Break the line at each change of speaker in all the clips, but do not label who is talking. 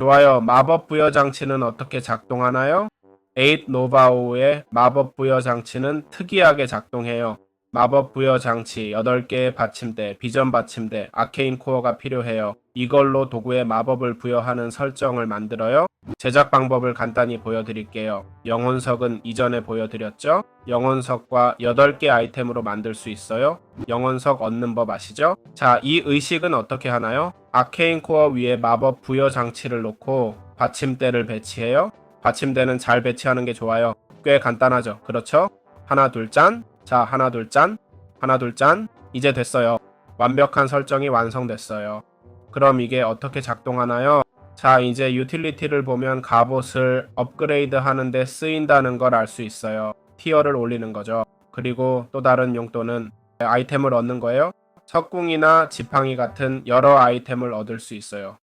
좋아요. 마법 부여 장치는 어떻게 작동하나요? 8 노바오의 마법 부여 장치는 특이하게 작동해요. 마법 부여 장치 8개의 받침대, 비전 받침대, 아케인 코어가 필요해요. 이걸로 도구에 마법을 부여하는 설정을 만들어요. 제작 방법을 간단히 보여드릴게요. 영혼석은 이전에 보여드렸죠? 영혼석과 8개 아이템으로 만들 수 있어요. 영혼석 얻는 법 아시죠? 자, 이 의식은 어떻게 하나요? 아케인 코어 위에 마법 부여 장치를 놓고 받침대를 배치해요. 받침대는 잘 배치하는 게 좋아요. 꽤 간단하죠. 그렇죠? 하나 둘 짠. 자, 하나 둘 짠. 하나 둘 짠. 이제 됐어요. 완벽한 설정이 완성됐어요. 그럼 이게 어떻게 작동하나요? 자, 이제 유틸리티를 보면 갑옷을 업그레이드 하는데 쓰인다는 걸 알 수 있어요. 티어를 올리는 거죠. 그리고 또 다른 용도는 아이템을 얻는 거예요. 석궁이나 지팡이 같은 여러 아이템을 얻을 수 있어요.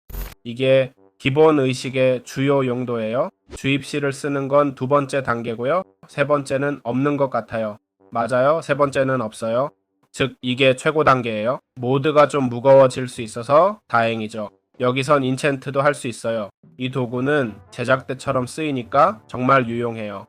이게 기본 의식의 주요 용도예요. 주입시를 쓰는 건 두 번째 단계고요. 세 번째는 없는 것 같아요. 맞아요. 세 번째는 없어요. 즉, 이게 최고 단계예요. 모드가 좀 무거워질 수 있어서 다행이죠. 여기선 인챈트도 할 수 있어요. 이 도구는 제작 때처럼 쓰이니까 정말 유용해요.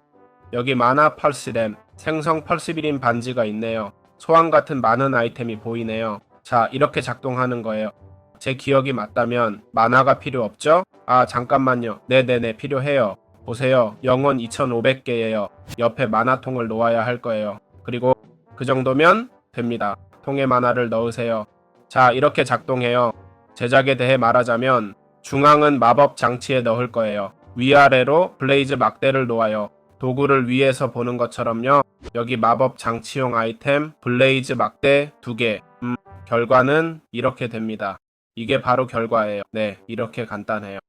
여기 마나 펄스램, 생성 펄스비린 반지가 있네요. 소환 같은 많은 아이템이 보이네요. 자, 이렇게 작동하는 거예요. 제 기억이 맞다면 만화가 필요 없죠? 아, 잠깐만요. 네네네, 필요해요. 보세요. 영원 2,500개예요. 옆에 만화통을 놓아야 할 거예요. 그리고 그 정도면 됩니다. 통에 만화를 넣으세요. 자, 이렇게 작동해요. 제작에 대해 말하자면 중앙은 마법 장치에 넣을 거예요. 위아래로 블레이즈 막대를 놓아요. 도구를 위에서 보는 것처럼요. 여기 마법 장치용 아이템 블레이즈 막대 두 개. 음, 결과는 이렇게 됩니다. 이게 바로 결과예요. 네, 이렇게 간단해요.